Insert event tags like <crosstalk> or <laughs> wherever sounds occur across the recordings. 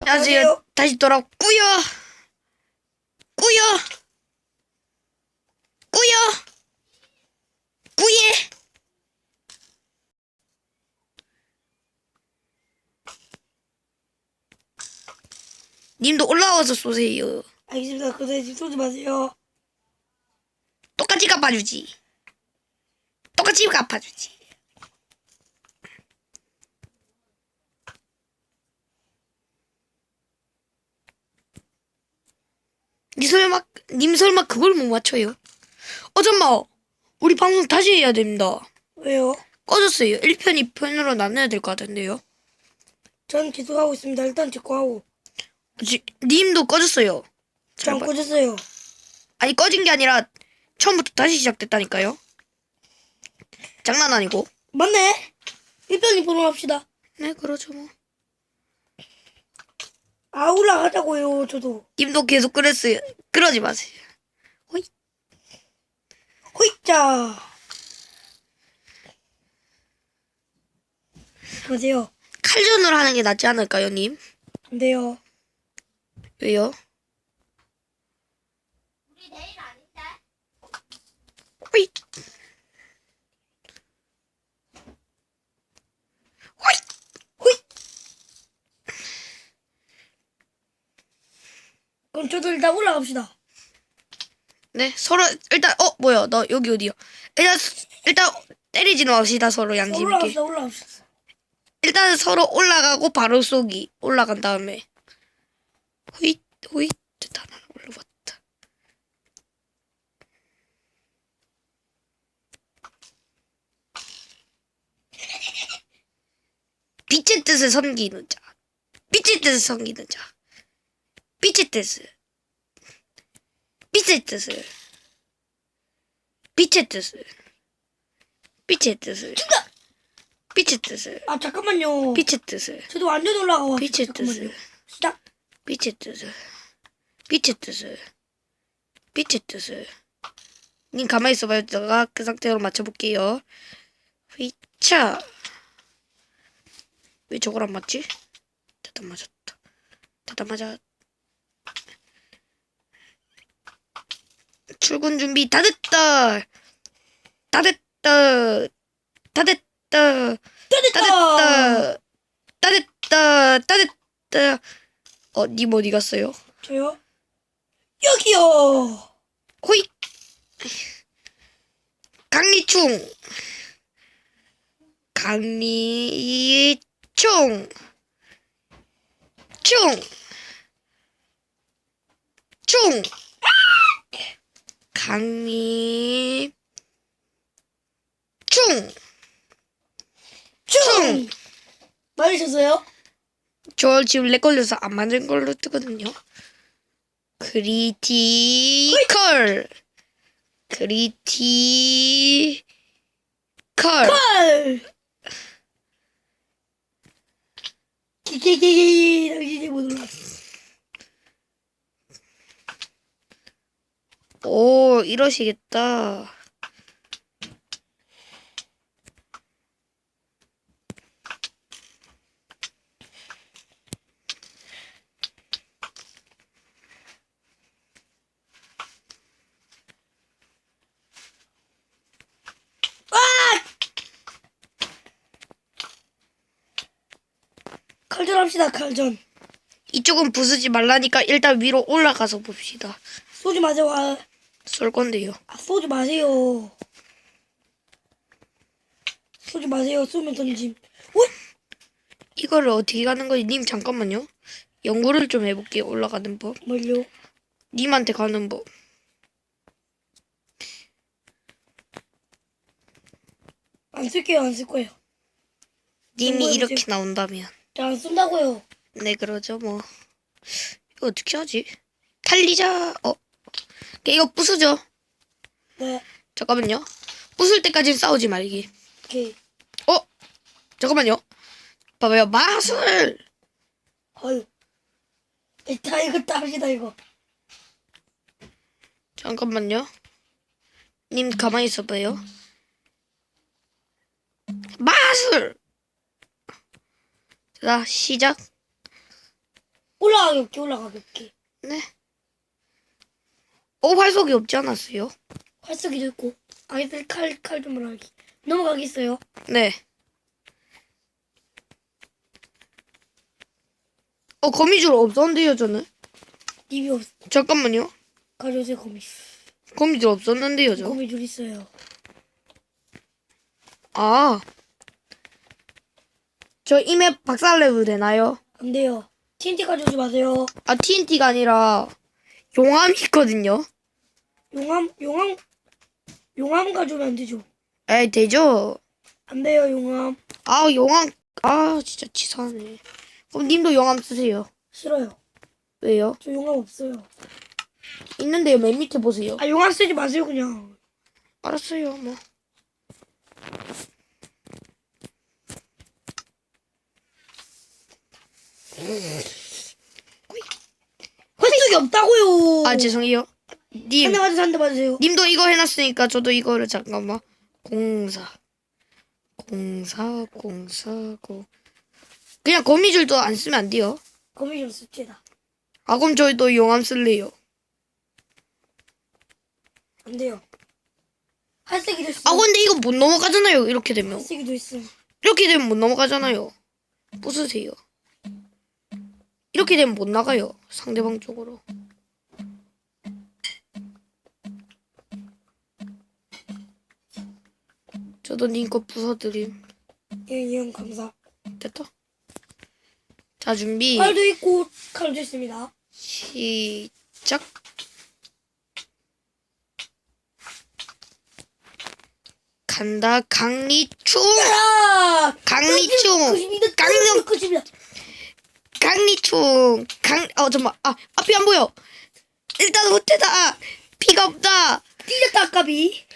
안녕하세요. 안녕하세요. 다시 돌아왔고요. 꾸요. 꾸요. 꾸예. 님도 올라와서 쏘세요. 알겠습니다. 그 대신 쏘지 마세요. 똑같이 갚아주지. 똑같이 갚아주지. 니 설마, 님 설마 그걸 못 맞춰요? 어, 잠만. 우리 방송 다시 해야 됩니다. 왜요? 꺼졌어요. 1편, 2편으로 나눠야 될 것 같은데요. 전 계속 하고 있습니다. 일단 찍고 하고. 지, 님도 꺼졌어요. 전 잠깐. 꽂았어요. 아니, 꺼진 게 아니라 처음부터 다시 시작됐다니까요. 장난 아니고. 맞네. 1편 2편으로 합시다. 네, 그러죠 뭐. 아 올라가자고요. 저도. 님도 계속 그랬어요. 그러지 마세요. 호이. 호이자. 안녕하세요. 칼전으로 하는 게 낫지 않을까요, 님? 안 돼요. 왜요? 호이. 호이. 호이. 그럼 저도 일단 올라갑시다. 네, 서로 일단 어 뭐야, 너 여기 어디야? 일단 일단 때리지는 맙시다 서로 양심 있게. 올라갑시다. 올라갑시다. 일단 서로 올라가고 바로 쏘기. 올라간 다음에 호잇 호잇 됐다 나 올라왔다. 빛의 뜻을 섬기는 자. 빛의 뜻을 섬기는 자. 빛의 뜻을. 빛의 뜻을. 빛의 뜻을. 빛의 뜻을. 빛의 뜻을. 아 잠깐만요. 빛의 뜻을. 저도 완전 올라가 와. 빛의. 뜻을. 시작. 빛의 뜻을. 빛의 뜻을. 빛의 뜻을. 님 가만히 있어봐요. 제가 그 상태로 맞춰볼게요. 휘차. 왜 저걸 안 맞지? 됐다 맞았다. 됐다 맞아. 출근 준비 다 됐다. 다 됐다. 다 됐다. 다다 됐다. 됐다. 다 됐다. 다 됐다. 어, 님 어디 갔어요? 저요? 여기요. 호이. 강리충. 강리충. 충. 충. 강리. 충. 충. 맞으셨어요? 저 지금 렉 걸려서 안 맞은 걸로 뜨거든요. 크리티컬. 크리티컬. 헐. 기기기기 당신이 못 올랐어. 오, 이러시겠다. 칼전 합시다 칼전. 이쪽은 부수지 말라니까 일단 위로 올라가서 봅시다. 쏘지 마세요. 아, 쏠 건데요. 아 쏘지 마세요. 쏘지 마세요. 쏘면 던짐. 오, 이거를 어떻게 가는 거지? 님 잠깐만요. 연구를 좀 해볼게요. 올라가는 법. 뭘요? 님한테 가는 법. 안 쓸게요. 안 쓸 거예요. 님이. 이렇게 나온다면. 자, 안 쓴다고요. 네, 그러죠, 뭐. 이거 어떻게 하지? 탈리자, 어. 이거 부수죠? 네. 잠깐만요. 부술 때까지 싸우지 말기. 오케이. 어? 잠깐만요. 봐봐요. 마술! 헐. 일단 이거 땁시다 이거. 잠깐만요. 님, 가만히 있어봐요. 마술! 자, 시작. 올라가기 없게 올라가기 없게. 네. 어 활속이 없지 않았어요? 활쏘기도 있고. 아이들 칼 칼 좀 올라가기. 넘어가겠어요. 네. 어 거미줄 없었는데요 저는. 입이 없. 잠깐만요. 가져오세요 거미. 거미줄 없었는데요 저. 거미줄 있어요. 아. 저 이맵 박살내도 되나요? 안 돼요. TNT 가져오지 마세요. 아 TNT가 아니라 용암이 있거든요. 용암 용암 용암 가져오면 안 되죠. 에이 되죠. 안 돼요 용암. 아 용암 아 진짜 치사하네. 그럼 님도 용암 쓰세요. 싫어요. 왜요? 저 용암 없어요. 있는데요 맨 밑에 보세요. 아 용암 쓰지 마세요 그냥. 알았어요 뭐. 활쏘기 없다고요. 아 죄송해요. 님 한대 맞으세요 한대 맞으세요. 님도 이거 해놨으니까 저도 이거를 잠깐만 공사 공사 공사 고 그냥 거미줄도 안 쓰면 안 돼요. 거미줄 씁시다. 아 그럼 저희도 용암 쓸래요. 안 돼요. 활쏘기도 있어. 아 근데 이거 못 넘어가잖아요. 이렇게 되면 활쏘기도 있어. 이렇게 되면 못 넘어가잖아요. 부수세요. 이렇게 되면 못 나가요. 상대방 쪽으로. 저도 님거 부숴드림. 예, 이형 감사. 됐다. 자 준비 칼도 있고 칼도 있습니다. 시작. 간다 강리충 아! 강리충. 강력. 강리충 강어 잠만 아 앞이 안 보여 일단 호태다 피가 없다 삐졌다 아까비.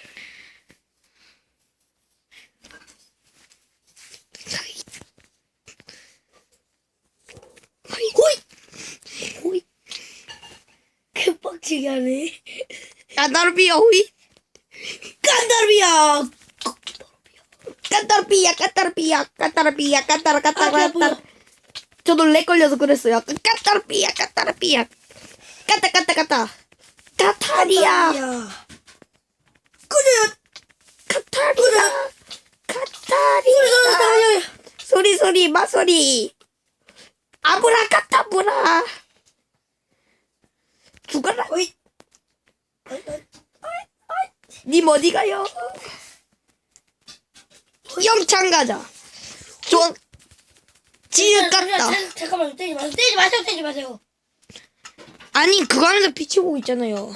호이 호이. 개빡치게 하네. 까다르비야 호이 깐다르비야. 까다르비야 까다르비야 까다르비야 까다르 까다르 아, 까다르 저도 렉 걸려서 그랬어요. 아까 까다르비야 까다르비야. 까다 까다 까다. 까타리야. 그래. 까타리야. 까타리야. 소리 소리 마소리 아브라카타브라 죽어라 호이. 님 어디 가요? 영창 가자 저 지읒 같다 잠깐만 때리지 마세요. 때리지 마세요. 때리지 마세요. 아니 그거 하면서 비치고 있잖아요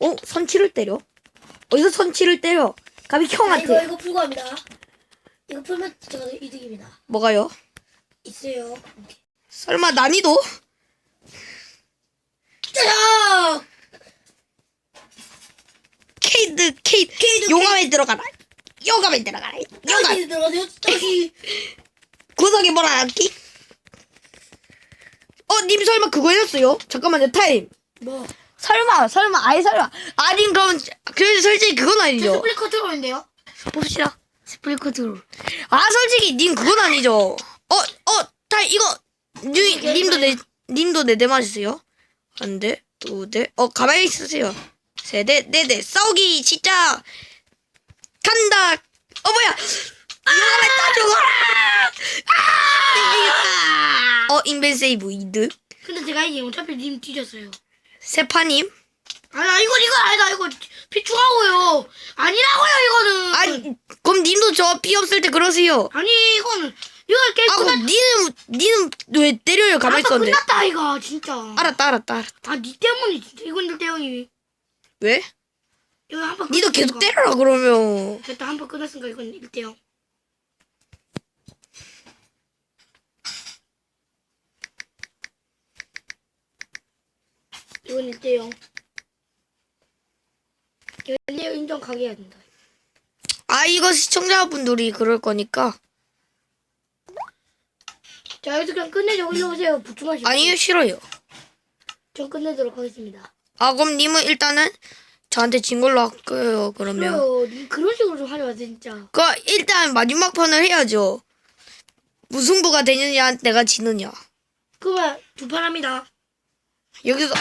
어? 선치를 때려? 어디서 선치를 때려? 가비 아, 이거 형한테 이거 풀고 합니다. 이거 풀면 제가 이득입니다. 뭐가요? 있어요. 설마 난이도? 짜잔! 케이드 케이드 케이드, 용암에 들어가라 용암에 들어가라 용암 들어가세요. 여기. <laughs> 구석에 몰아넣기 어? 님 설마 그거 해줬어요? 잠깐만요 타임 뭐? 설마 설마 아니 설마 아니 그럼 그 솔직히 그건 저 아니죠 스플리커 들어오는데요? 봅시다 스플리커 들어. 아 솔직히 님 그건 아니죠 어 어타 이거 니, 님도 내 님도 네대 맞으세요? 한 대 두 대 어 가만히 있으세요. 세 대 네 대. 싸우기 시작 간다. 어 뭐야? 용암에 다 죽어라 아! 어 인벤 세이브 이득. 근데 제가 이게 어차피 님 뒤졌어요. 세파님? 아니 이거 이거 아니다 이거 비추하고요. 아니라고요 이거는. 아니 그럼 님도 저 피 없을 때 그러세요. 아니 이거는 이거 아 끝났. 그럼 니는 니는 왜 때려요? 가만히 있었는데. 끝났다 이거 진짜. 알았다 알았다 알았다. 아니 때문에 진짜 이건 때문에. 왜? 이거 한번 니도 계속 때려라 그러면. 됐다 한번 끝났으니까 이건 1대0 이건 1대0 이건 1대0 인정 가게 해야 된다. 아 이거 시청자분들이 그럴 거니까 자 여기서 그냥 끝내죠 일로 오세요 부추마시고 아니요 싫어요 전 끝내도록 하겠습니다 아 그럼 님은 일단은 저한테 진 걸로 할게요 그러면 님 그런 식으로 좀 하지 마세요 진짜 그 일단 마지막 판을 해야죠 무승부가 되느냐 내가 지느냐 그러면 두판 합니다. 여기서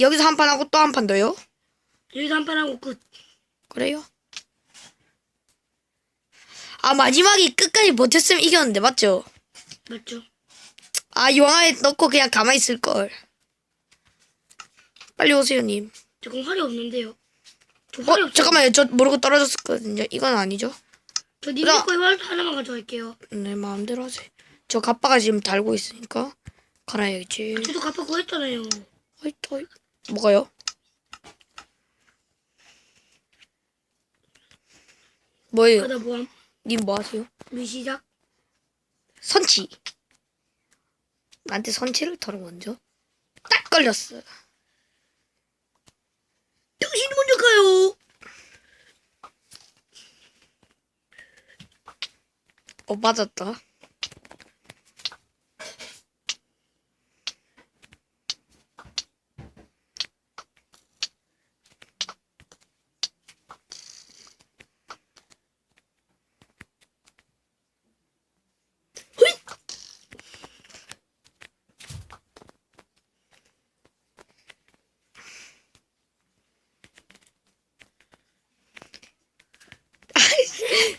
여기서 한 판 하고 또 한 판 더요? 여기서 한 판 하고 끝. 그래요? 아 마지막에 끝까지 버텼으면 이겼는데 맞죠? 맞죠? 아 용화에 넣고 그냥 가만히 있을 걸. 빨리 오세요 님. 저건 활이 없는데요. 저 활이 어 없어요. 잠깐만요 저 모르고 떨어졌었거든요. 이건 아니죠? 저 님들 그럼- 거에 활 하나만 가져갈게요. 내 마음대로 하세요. 저 가빠가 지금 달고 있으니까 갈아야겠지. 저도 갚아 구했잖아요. 어이 어이 뭐가요? 뭐예요? 뭐함? 님 뭐 하세요? 미시작. 선치. 나한테 선치를 털어 먼저. 딱 걸렸어. 당신이 먼저 가요. 어 맞았다.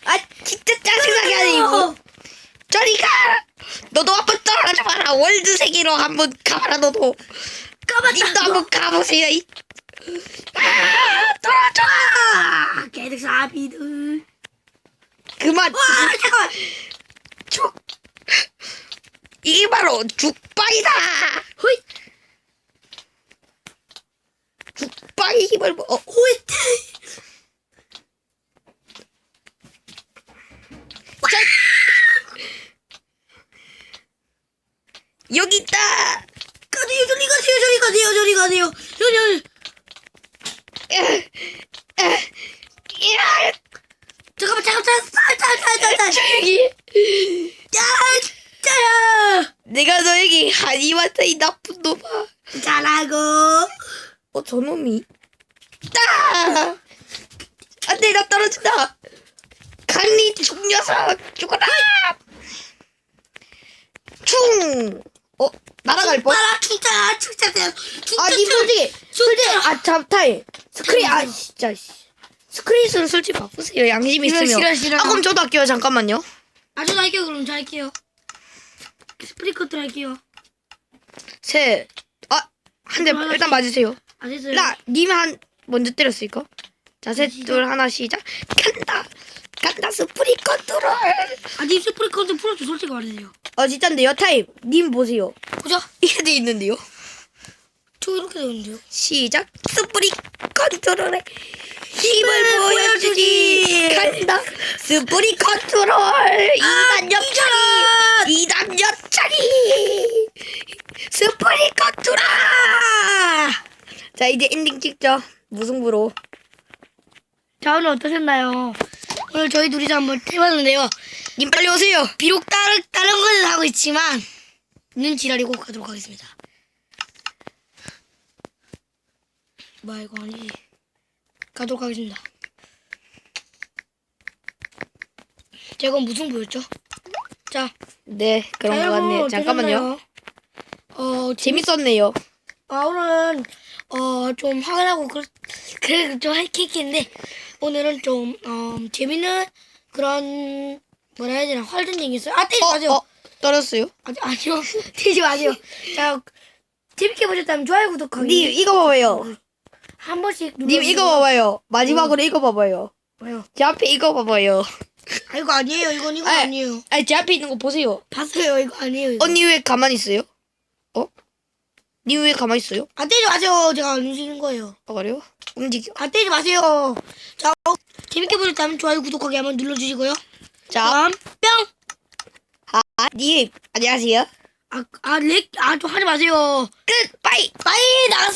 아 진짜 짜증나게 하네 이거. 저리 가! 너도 한번 월드 세계로 한번 가봐라 너도. 까봤다. 님도 한번 가보세요. 이. 아, 떨어져! 아, 개득 사비들. 그만. 와, 잠깐. 죽. 이게 바로 죽빵이다. 호잇. 죽빵의 힘을 뭐? 어. 여기 있다. 가세요, 저리 가세요, 저리 가세요, 저리 가세요. 저리, 야, 잠깐만, 잠깐만, 잠깐만, 잠깐만, 잠깐만. 저기. 야, 짜야. 내가 너에게 한이 왔다 이 나쁜 잘하고. 어, 저놈이. 따! 안 돼, 나 떨어진다. 강리 죽 녀석, 죽어라! 충! 어, 날아갈 뻔? 빨아, 충자, 충자세요. 충자, 아, 니 솔직히, 솔직히. 아, 잡타임. 스크린, 아, 진짜, 씨. 스크린은 솔직히 바꾸세요. 양심 싫어, 있으면. 싫어, 싫어. 아, 그럼 저도 할게요. 잠깐만요. 아, 저도 할게요, 그럼 저 할게요. 스프링 커트 할게요. 셋. 아, 한 대. 일단 맞으세요. 아, 됐어요. 나, 님 한, 먼저 때렸으니까. 자, 셋, 둘, 하나, 시작. 간다! 간다, 스프링 컨트롤! 아, 님 스프링커트 풀어줘, 솔직히 말해주세요. 어, 진짜인데요, 타임. 님 보세요. 보자. <laughs> 이게 돼 있는데요. 저 이렇게 되는데요. 시작. 스프링 컨트롤에 힘을 보여주지. 간다. 스프링 컨트롤. 이단 옆차기. 이단 옆차기. 스프링 컨트롤. 자, 이제 엔딩 찍죠. 무승부로. 자, 오늘 어떠셨나요? 오늘 저희 둘이서 한번 해봤는데요. 님 빨리 오세요. 비록 다른, 다른 것을 하고 있지만, 는 지랄이고 가도록 하겠습니다. 뭐야, 이거 아니지. 가도록 하겠습니다. 제가 무슨 보였죠? 자, 네, 그런 자, 것 같네요. 여러분 잠깐만요. 어떠셨나요? 어, 재밌, 재밌었네요. 아, 오늘은, 어, 좀 화가 나고, 그래, 그래, 좀 하이킥인데, 오늘은 좀, 어, 재밌는 그런, 뭐라 해야 되나, 활전쟁이 있어요. 아, 때리지 어, 마세요. 어, 떨었어요? 아니, 아니요. <laughs> 때리지 마세요. 자, 재밌게 보셨다면 좋아요, 구독하기. 님, 이거 봐봐요. 한 번씩 님, 이거 봐봐요. 마지막으로 이거 봐봐요. 뭐요? 제 앞에 이거 봐봐요. 아, 이거 아니에요. 이건 이거 아, 아니에요. 아니, 제 앞에 있는 거 보세요. 봤어요. 이거 아니에요. 이거. 언니 왜 가만히 있어요? 어? 님왜 가만히 있어요? 안 때리지 마세요. 제가 안 움직이는 거예요. 아, 그래요? 움직여. 안 때리지 마세요. 자, 어, 재밌게 보셨다면 좋아요, 구독하기 한번 눌러주시고요. 자, 다음, 뿅! 아, 님, 안녕하세요. 아, 아, 렉, 아, 좀 하지 마세요. 끝! 빠이! 빨리 나가세요.